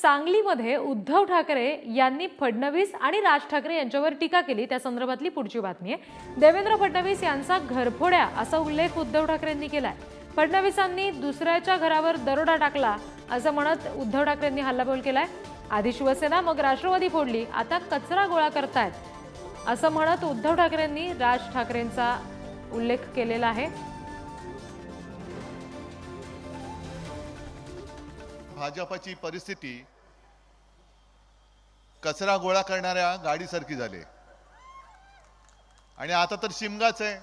सांगलीमध्ये उद्धव ठाकरे यांनी फडणवीस आणि राज ठाकरे यांच्यावर टीका केली. त्या संदर्भातली पुढची बातमी आहे. देवेंद्र फडणवीस यांचा घरफोड्या असा उल्लेख उद्धव ठाकरेंनी केलाय. फडणवीसांनी दुसऱ्याच्या घरावर दरोडा टाकला असं म्हणत उद्धव ठाकरेंनी हल्लाबोल केलाय. आधी शिवसेना मग राष्ट्रवादी फोडली. आता कचरा गोळा करतायत असं म्हणत उद्धव ठाकरेंनी राज ठाकरेंचा उल्लेख केलेला आहे. भाजपाची परिस्थिती कचरा गोळा करणाऱ्या गाडीसारखी झाली. आणि आता तर शिमगाच आहे.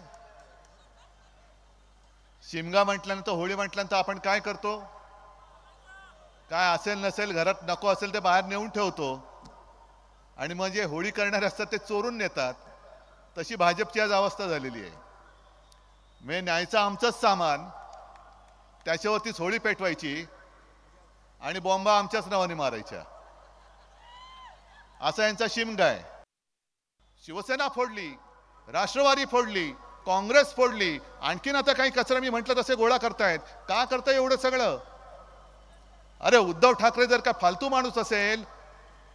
शिमगा म्हटल्यानंतर होळी म्हटल्यानंतर आपण काय करतो? काय असेल नसेल घरात नको असेल ते बाहेर नेऊन ठेवतो. आणि मग जे होळी करणारे असतात ते चोरून नेतात. तशी भाजपची आज अवस्था झालेली आहे. मे न्यायचं आमचंच सामान त्याच्यावरतीच होळी पेटवायची. आणि बॉम्बा आमच्याच नावाने मारायच्या. असा यांचा शिमगा आहे. शिवसेना फोडली राष्ट्रवादी फोडली काँग्रेस फोडली आणखीन आता काही कचरा मी म्हटलं तसे गोळा करतायत. का करताय एवढं सगळं? अरे उद्धव ठाकरे जर का फालतू माणूस असेल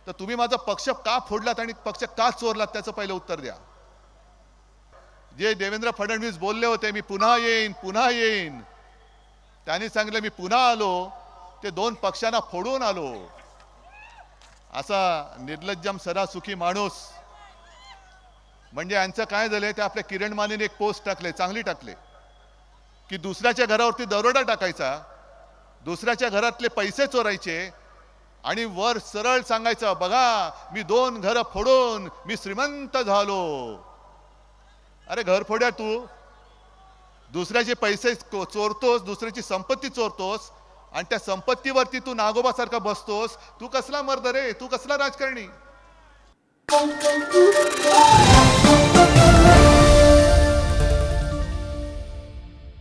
तर तुम्ही माझा पक्ष का फोडलात आणि पक्ष का चोरलात त्याचं पहिलं उत्तर द्या. जे देवेंद्र फडणवीस बोलले होते मी पुन्हा येईन पुन्हा येईन. त्यांनी सांगितलं मी पुन्हा आलो ते दोन पक्षांना फोडून आलो. असा निर्लज्जम सदासुखी माणूस. म्हणजे यांचं काय झालंय ते आपल्या किरण मानेने एक पोस्ट टाकले चांगली टाकले. की दुसऱ्याच्या घरावरती दरोडा टाकायचा दुसऱ्याच्या घरातले पैसे चोरायचे आणि वर सरळ सांगायचं बघा मी दोन घरं फोडून मी श्रीमंत झालो. अरे घर फोड्या तू. दुसऱ्याचे पैसे चोरतोस दुसऱ्याची संपत्ती चोरतोस आणि त्या संपत्तीवरती तू नागोबासारखा बसतोस. तू कसला मर्द रे? तू कसला राजकारणी?